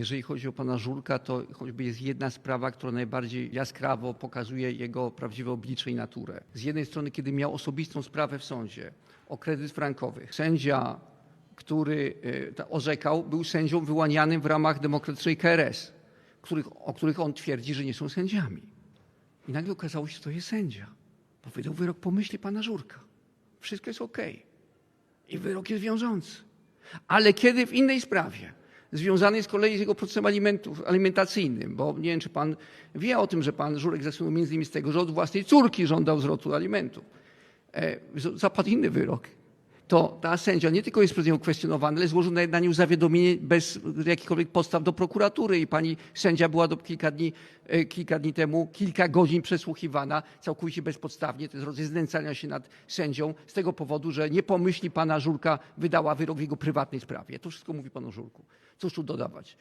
Jeżeli chodzi o pana Żurka, to choćby jest jedna sprawa, która najbardziej jaskrawo pokazuje jego prawdziwe oblicze i naturę. Z jednej strony, kiedy miał osobistą sprawę w sądzie o kredyt frankowy, sędzia, który e, orzekał, był sędzią wyłanianym w ramach demokratycznej KRS, których, o których on twierdzi, że nie są sędziami. I nagle okazało się, że to jest sędzia. Bo wydał wyrok po myśli pana Żurka. Wszystko jest okej. I wyrok jest wiążący. Ale kiedy w innej sprawie, związanej z kolei z jego procesem alimentów, alimentacyjnym, bo nie wiem, czy pan wie o tym, że pan Żurek zasłynął między innymi z tego, że od własnej córki żądał zwrotu alimentów. E, zapadł inny wyrok. To ta sędzia nie tylko jest przez nią kwestionowana, ale złożył na- nią zawiadomienie bez jakichkolwiek podstaw do prokuratury i pani sędzia była do kilka dni, e, kilka dni temu, kilka godzin przesłuchiwana całkowicie bezpodstawnie. To jest rodzaj znęcania się nad sędzią z tego powodu, że nie pomyśli pana Żurka wydała wyrok w jego prywatnej sprawie. To wszystko mówi pan o Żurku. Cóż tu dodawać?